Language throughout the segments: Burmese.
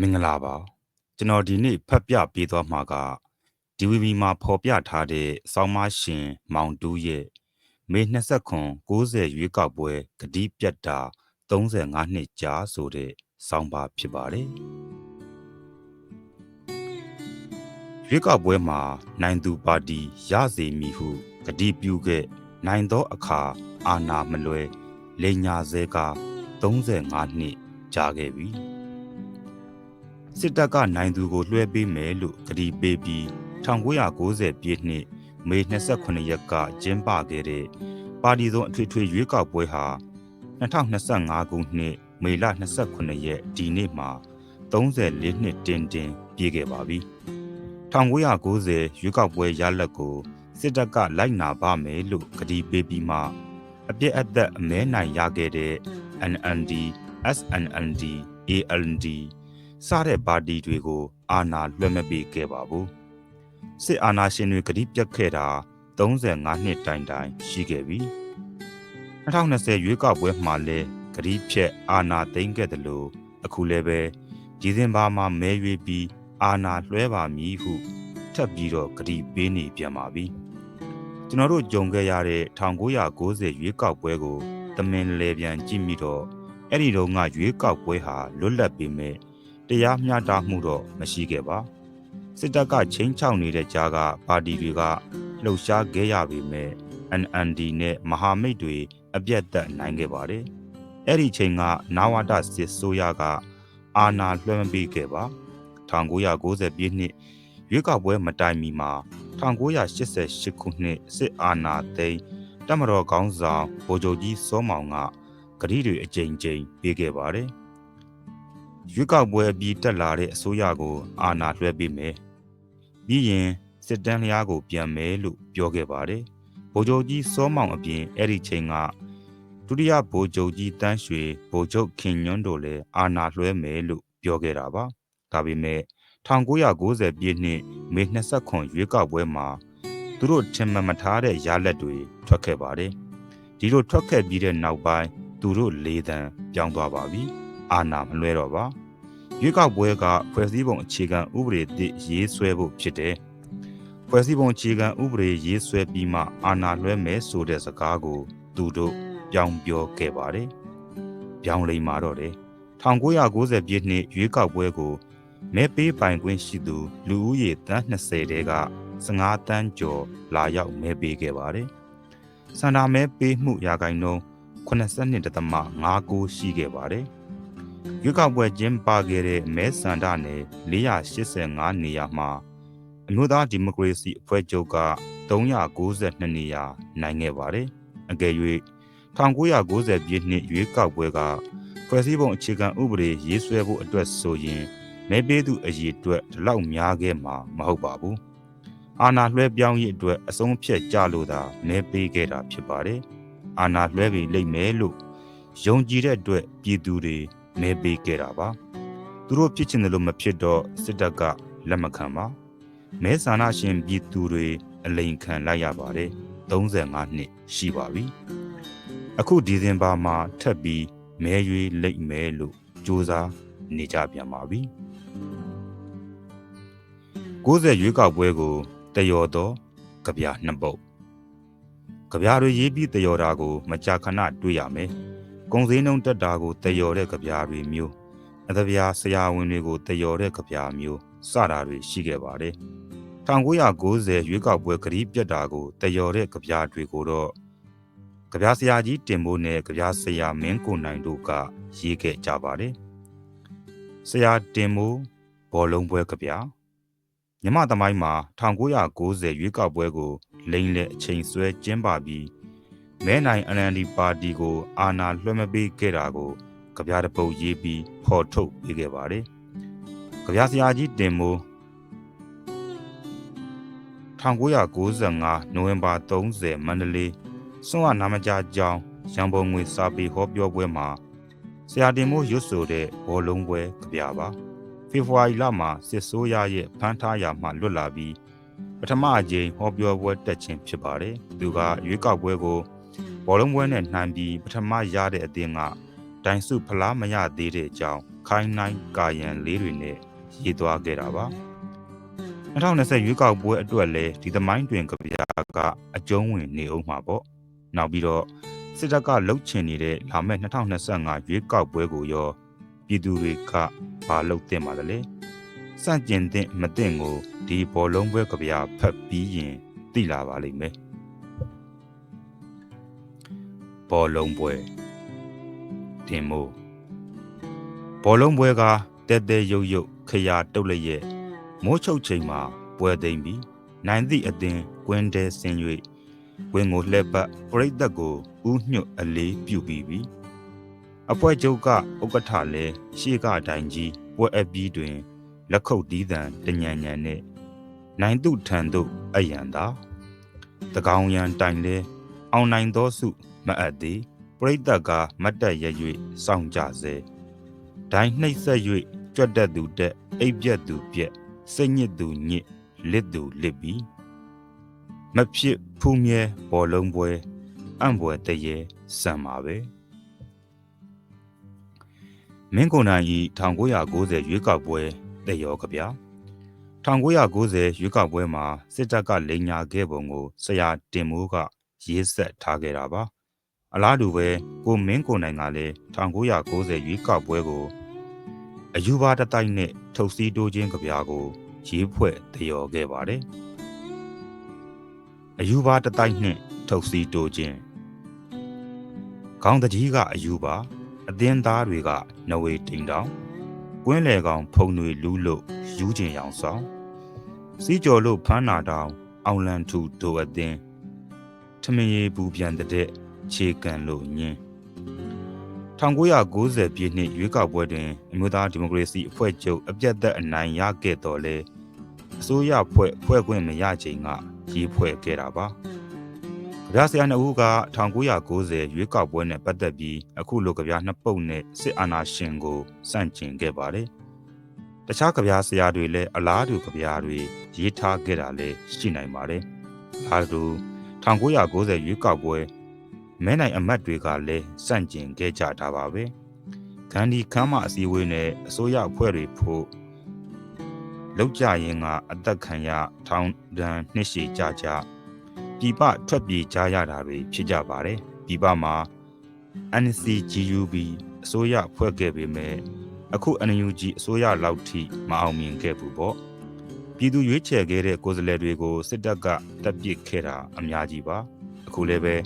မင်္ဂလာပါကျွန်တော်ဒီနေ့ဖတ်ပြပေးသွားမှာက DVB မှာဖော်ပြထားတဲ့စောင်းမရှင်မောင်တူးရဲ့မေ29 90ရွေးကောက်ပွဲဂတိပြတ်တာ35နှစ်ကြာဆိုတဲ့စောင်းပါဖြစ်ပါတယ်ရွေးကောက်ပွဲမှာနိုင်သူပါတီရစေမည်ဟုဂတိပြုခဲ့နိုင်သောအခါအာနာမလွဲလိန်ညာစဲက35နှစ်ကြာခဲ့ပြီ စစ်တပ်ကနိုင်သူကိုလွှဲပေးမယ်လို့ကတိပေးပြီး1990ပြည့်နှစ်မေ28ရက်ကကျင်းပခဲ့တဲ့ပါတီစုံအထွေထွေရွေးကောက်ပွဲဟာ2025ခုနှစ်မေလ29ရက်ဒီနေ့မှာ34နှစ်တင်းတင်းပြည့်ခဲ့ပါပြီ1990ရွေးကောက်ပွဲရလဒ်ကိုစစ်တပ်ကလိုက်နာပါမယ်လို့ကတိပေးပြီးမှအပြည့်အသက်အမဲနိုင်ရခဲ့တဲ့ NND SNND ALND စတဲ့ပါတီတွေကို အာဏာလွှဲမပေးခဲ့ပါဘူးစစ်အာဏာရှင်တွေကတိပြတ်ခဲ့တာ35နှစ်တိုင်တိုင်ရှိခဲ့ပြီ2020ရွေးကောက်ပွဲမှာလည်းဂရီးဖြက်အာဏာသိမ်းခဲ့တယ်လို့အခုလည်းပဲဒီဇင်ဘာမှာမဲရွေးပြီးအာဏာလွှဲပါမည်ဟုထပ်ပြီးတော့ဂရီးပေးနေပြန်ပါပြီကျွန်တော်တို့ကြုံခဲ့ရတဲ့1990ရွေးကောက်ပွဲကိုတမင်လေပြန်ကြည့်မိတော့အဲ့ဒီတော့ကရွေးကောက်ပွဲဟာလွတ်လပ်ပေမဲ့ တရားမျှတမှုတော့မရှိခဲ့ပါစစ်တပ်ကချင်းချောက်နေတဲ့ကြားကပါတီတွေကလှုပ်ရှားခဲ့ရပေမဲ့ NND နဲ့မဟာမိတ်တွေအပြတ်သက်နိုင်ခဲ့ပါတယ်အဲ့ဒီချိန်ကနာဝတစစ်ဆိုးရကအာဏာလွှဲမပေးခဲ့ပါ1990ပြည့်နှစ်ရွေးကောက်ပွဲမတိုင်မီမှာ1988ခုနှစ်စစ်အာဏာသိမ်းတမတော်ကောင်းဆောင်ဗိုလ်ချုပ်ကြီးစောမောင်ကဂရီတွေအကြိမ်ကြိမ်ပေးခဲ့ပါတယ် ရွေးကောက်ပွဲပြီးတက်လာတဲ့အစိုးရကိုအာဏာလွှဲပေးမယ်။ပြီးရင်စစ်တမ်းလျားကိုပြန်မယ်လို့ပြောခဲ့ပါတယ်။ဗိုလ်ချုပ်ကြီးစောမောင်အပြင်အဲ့ဒီချိန်ကဒုတိယဗိုလ်ချုပ်ကြီးတန်းရွှေဗိုလ်ချုပ်ခင်ညွန်းတို့လည်းအာဏာလွှဲမယ်လို့ပြောခဲ့တာပါ။ဒါပေမဲ့1990ပြည့်နှစ်မေ29ရွေးကောက်ပွဲမှာသူတို့ထင်မှတ်မထားတဲ့ရလက်တွေထွက်ခဲ့ပါတယ်။ဒီလိုထွက်ခဲ့ပြီးတဲ့နောက်ပိုင်းသူတို့လေးတန်းပြောင်းသွားပါပြီ။ အာဏာမလွဲတော့ပါ။ရွေးကောက်ပွဲကဖွဲ့စည်းပုံအခြေခံဥပဒေသစ်ရေးဆွဲဖို့ဖြစ်တယ်။ဖွဲ့စည်းပုံအခြေခံဥပဒေရေးဆွဲပြီးမှအာဏာလွှဲမယ်ဆိုတဲ့စကားကို သူတို့ပြောင်းပြောခဲ့ပါတယ်။ပြောင်းလိမ့်မာတော့တယ်။1990ပြည့်နှစ်ရွေးကောက်ပွဲကိုမဲပေးပိုင်ခွင့်ရှိသူလူဦးရေတန်း20တဲက15တန်းကျော်လာရောက်မဲပေးခဲ့ပါတယ်။စန္ဒာမဲပေးမှုရာဂိုင်နှုန်း82.59ရှိခဲ့ပါတယ်။ ရွေးကောက်ပွဲကျင်းပခဲ့တဲ့မဲဆန္ဒနယ်485နေရာမှာအမျိုးသားဒီမိုကရေစီအဖွဲ့ချုပ်က392နေရာနိုင်ခဲ့ပါတယ်။အကယ်၍1990ပြည့်နှစ်ရွေးကောက်ပွဲကဖွဲ့စည်းပုံအခြေခံဥပဒေရေးဆွဲဖို့အတွက်ဆိုရင်မဲပေးသူအရေအတွက်ဒီလောက်များခဲ့မှာမဟုတ်ပါဘူး။အာဏာလွှဲပြောင်းရေးအတွက်အဆုံးဖြတ်ကြလို့သာမဲပေးခဲ့တာဖြစ်ပါတယ်။အာဏာလွှဲပြီးလိမ့်မယ်လို့ယုံကြည်တဲ့အတွက်ပြည်သူတွေ မဲပေးခဲ့တာပါသူတို့ဖြစ်ချင်တယ်လို့မဖြစ်တော့စစ်တပ်ကလက်မခံပါမဲဆန္ဒရှင်ပြည်သူတွေအလိန်ခံလိုက်ရပါတယ်35နှစ်ရှိပါပြီအခုဒီဇင်ဘာမှာထပ်ပြီးမဲရွေးလိမ့်မယ်လို့စူးစမ်းနေကြပြန်ပါပြီ90ရွေးကောက်ပွဲကိုတယော်တော့ကြပြနှစ်ပုတ်ကြပြတွေရေးပြီးတယော်တာကို မကြာခဏတွေ့ရမယ် ကုံစင်းနှုံတက်တာကိုတယော်တဲ့ကြပြားတွေမျိုးအသပြားဆရာဝန်တွေကိုတယော်တဲ့ကြပြားမျိုးစတာတွေရှိခဲ့ပါတယ်1990ရွေးကောက်ပွဲကတိပြတ်တာကိုတယော်တဲ့ကြပြားတွေကိုတော့ကြပြားဆရာကြီးတင်မိုးနဲ့ကြပြားဆရာမင်းကိုနိုင်တို့ကရေးခဲ့ကြပါတယ်ဆရာတင်မိုးဘောလုံးပွဲကြပြားမြမသမိုင်းမှာ1990ရွေးကောက်ပွဲကိုလိမ့်လက်အချိန်ဆွဲကျင်းပပြီး မဲနိုင် NLD ပါတီကိုအာဏာလွှဲမပေးခဲ့တာကိုကြပြတပုတ်ရေးပြီးဖော်ထုတ်ပေးခဲ့ပါတယ်။ကြပြဆရာကြီးတင်မိုး1995နိုဝင်ဘာ30မန္တလေးစွန့်ဝနာမကြကြောင်းရန်ပုံငွေစာပေဟောပြောပွဲမှာဆရာတင်မိုးရွတ်ဆိုတဲ့ဘောလုံးပွဲကြပြပါဖေဖော်ဝါရီလမှာစစ်ဆိုးရရဲ့ဖမ်းထားရမှလွတ်လာပြီးပထမအကြိမ်ဟောပြောပွဲတက်ခြင်းဖြစ်ပါတယ်သူကရွေးကောက်ပွဲကို ဘောလုံးပွဲနဲ့နှိုင်းပြီးပထမရတဲ့အသင်းကဒိုင်စုဖလားမရသေးတဲ့အကြောင်းခိုင်းနိုင်ကာယံလေးတွေနဲ့ရေးသွားခဲ့တာပါ2020ရွေးကောက်ပွဲအတွက်လည်းဒီသမိုင်းတွင်ကြပြာကအကျုံးဝင်နေအောင်မှာပေါ့နောက်ပြီးတော့စစ်တပ်ကလှုပ်ချင်နေတဲ့လာမယ့်2025ရွေးကောက်ပွဲကိုရောပြည်သူတွေကဘာလုပ်သင့်ပါလဲစန့်ကျင်တဲ့မသိကိုဒီဘောလုံးပွဲကြပြာဖတ်ပြီးရင်သိလာပါလိမ့်မယ် ဘောလုံးပွဲတင်မို့ဘောလုံးပွဲကတဲတဲရုပ်ရုပ်ခရာတုတ်လျက်မိုးချုပ်ချိန်မှာပွဲသိမ့်ပြီးနိုင်သည့်အသင်းကွင်းတဲဆင်း၍ဝင်းကိုလှက်ပတ်ပရိသတ်ကိုဥညွတ်အလေးပြုပြီးပြီအဖွဲကျုပ်ကဥက္ကဋ္ဌလည်းရှေ့ကအတိုင်းကြီးပွဲအပ်ပြီးတွင် လက်ခုပ်တီးသံတညံညံနဲ့နိုင်သူထံသို့အယံသာတကောင်ရန်တိုင်လဲ အောင်နိုင်သောစုမအပ်သေးပရိသတ်ကမတ်တက်ရ၍စောင့်ကြစေဒိုင်းနှိပ်ဆက်၍ကြွတ်တက်သူတက်အိပ်ပြက်သူပြက်စိတ်ညစ်သူညစ်လစ်သူလစ်ပြီးမဖြစ်ဖူးမြဲဘောလုံးပွဲအံ့ဘွယ်တရေစံပါပဲမင်းကိုနိုင်ဤ1990ရွေးကောက်ပွဲတရောကဗျာ1990ရွေးကောက်ပွဲမှာစစ်တပ်ကလိန်ညာခဲ့ပုံကိုဆရာတင်မိုးက ရေးဆက်ထားခဲ့တာပါအလားတူပဲကိုမင်းကိုနိုင်ကလည်း1990ရွေးကောက်ပွဲကိုအယူပါတတိုက်နဲ့ထုတ်စည်းတိုးခြင်းကြပြာကိုရေးဖွဲ့တရော်ခဲ့ပါတယ်။အယူပါတတိုက်နှင့်ထုတ်စည်းတိုးခြင်းခေါင်းတကြီးကအယူပါအသင်းသားတွေကနဝေတိန်တောင်ကွင်းလေကောင်ဖုံတွေလူးလို့ယူကျင်ရောင်ဆောင်စီးကြော်လို့ဖမ်းနာတောင်အောင်လန်ထူဒိုအသင်း ထမင်းရီပူပြန်တဲ့ခြေကန်လို့ညင်း1990ပြည့်နှစ်ရွေးကောက်ပွဲတွင်အမျိုးသားဒီမိုကရေစီအဖွဲ့ချုပ်အပြတ်သက်အနိုင်ရခဲ့တော်လဲအစိုးရဖွဲ့ဖွဲ့ခွင့်မရချိန်ကရေးဖွဲ့ခဲ့တာပါ။ကြပြဆရာနှစ်ဦးက1990ရွေးကောက်ပွဲနဲ့ပတ်သက်ပြီးအခုလိုကြပြနှစ်ပုတ်နဲ့စစ်အာဏာရှင်ကိုစန့်ကျင်ခဲ့ပါတယ်။တခြားကြပြဆရာတွေလည်းအလားတူကြပြတွေရေးထားခဲ့တာလည်းရှိနိုင်ပါတယ်။ဒါတူ 1990ရွေးကောက်ပွဲမဲနိုင်အမတ်တွေကလည်းစန့်ကျင်ခဲ့ကြတာပါပဲ။ဂန္ဒီခမ်းမအစည်းအဝေးနဲ့အစိုးရအဖွဲ့တွေဖို့လောက်ကြရင်ကအသက်ခံရထောင်ဒဏ်နှစ်ရှည်ကြကြပြည်ပထွက်ပြေးကြရတာတွေဖြစ်ကြပါတယ်။ပြည်ပမှာ NCGUB အစိုးရဖွဲ့ခဲ့ပေမဲ့အခု NUG အစိုးရလောက်ထိမအောင်မြင်ခဲ့ဘူးပေါ့။ ပြည်သူရွေးချယ်ခဲ့တဲ့ကိုယ်စားလှယ်တွေကိုစစ်တပ်ကတပ်ပစ်ခဲ့တာအများကြီးပါ။အခုလည်းပဲ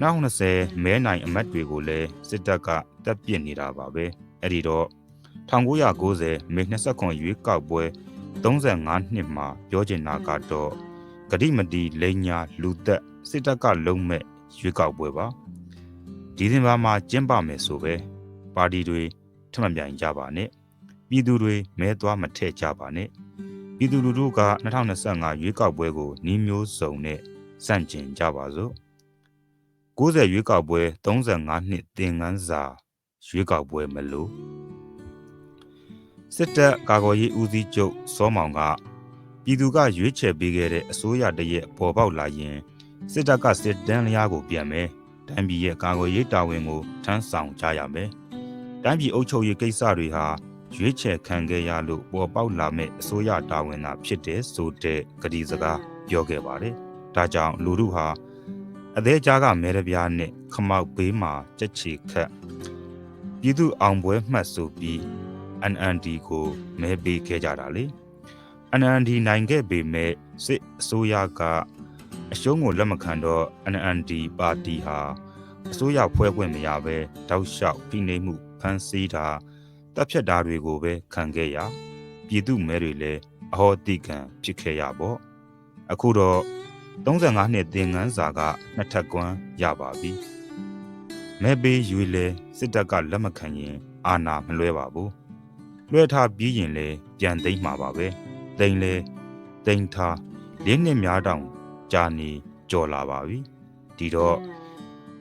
နောက်20မဲနိုင်အမတ်တွေကိုလည်းစစ်တပ်ကတပ်ပစ်နေတာပါပဲအဲ့ဒီတော့1990မေ29ရွေးကောက်ပွဲ35နှစ်မှာပြောချင်တာကတော့ဂတိမတီလိန်ညာလူသက်စစ်တပ်ကလုံးမဲ့ရွေးကောက်ပွဲပါဒီဇင်ဘာမှာကျင်းပမယ်ဆိုပဲပါတီတွေထမှတ်ပြိုင်ကြပါနဲ့ပြည်သူတွေမဲသွားမထည့်ကြပါနဲ့ ပြည်သူလူထုက2025ရွေးကောက်ပွဲကိုနှီးမျိုးစုံနဲ့စန့်ကျင်ကြပါစို့90ရွေးကောက်ပွဲ35နှစ်သင်ခန်းစာရွေးကောက်ပွဲမလို့စစ်တပ်ကာကွယ်ရေးဦးစီးချုပ်စောမောင်ကပြည်သူကရွေးချယ်ပေးခဲ့တဲ့အစိုးရတရက်ပေါ်ပေါက်လာရင်စစ်တပ်ကစစ်တမ်းလျားကိုပြန်မယ်တမ်းပြည်ရဲ့ကာကွယ်ရေးတာဝန်ကိုထမ်းဆောင်ကြရမယ်တမ်းပြည်အုပ်ချုပ်ရေးကိစ္စတွေဟာ ရွေးချယ်ခံခဲ့ရလို့ပေါ်ပေါက်လာမဲ့အစိုးရတာဝန်သာဖြစ်တဲ့ဆိုတဲ့ကတိစကားပြောခဲ့ပါတယ်ဒါကြောင့်လူထုဟာအသေးကြားကမဲရပြားနဲ့ခမောက်ဘေးမှာကြက်ချီခတ်ပြည်သူအောင်ပွဲမှတ်ဆိုပြီး NND ကိုမဲပေးခဲ့ကြတာလေ NND နိုင်ခဲ့ပေမဲ့စစ်အစိုးရကအရှုံးကိုလက်မခံတော့ NND ပါတီဟာအစိုးရဖွဲ့ခွင့်မရဘဲတောက်လျှောက်ဖိနှိပ်မှုဖမ်းဆီးတာ တပ်ဖြတ်တာတွေကိုပဲခံခဲ့ရပြည်သူမဲတွေလည်းအဟောတိကံဖြစ်ခဲ့ရပေါ့အခုတော့35နှစ်သင်ငန်းစာကနှစ်ထပ်ကွမ်းရပါပြီမဲပေးယူလေစစ်တပ်ကလက်မခံရင် အာဏာမလွဲပါဘူးလွှဲထားပြီးရင်လေပြန်သိမ်းမှာပါပဲတိန်လေတိန်ထားလေးနှစ်များတောင်ကြာနေကြော်လာပါပြီဒီတော့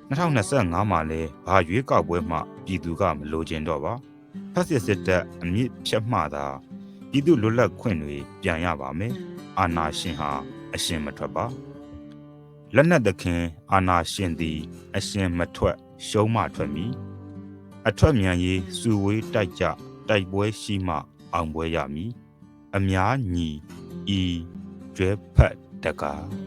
2025မှာလဲဘာရွေးကောက်ပွဲမှပြည်သူကမလိုချင်တော့ပါ ဖက်စစ်စစ်တပ်အမြင့်ဖြတ်မှသာပြည်သူလွတ်လပ်ခွင့်တွေပြန်ရပါမယ်အာဏာရှင်ဟာအရှင်မထွက်ပါလက်နက်သခင်အာနာရှင်သည် အရှင်မထွက်ရှုံးမထွက်မီအထွက်မြန်ရေးစုဝေးတိုက်ကြတိုက်ပွဲရှိမှအောင်ပွဲရမည်အများညီဤကျွဲဖတ်တကား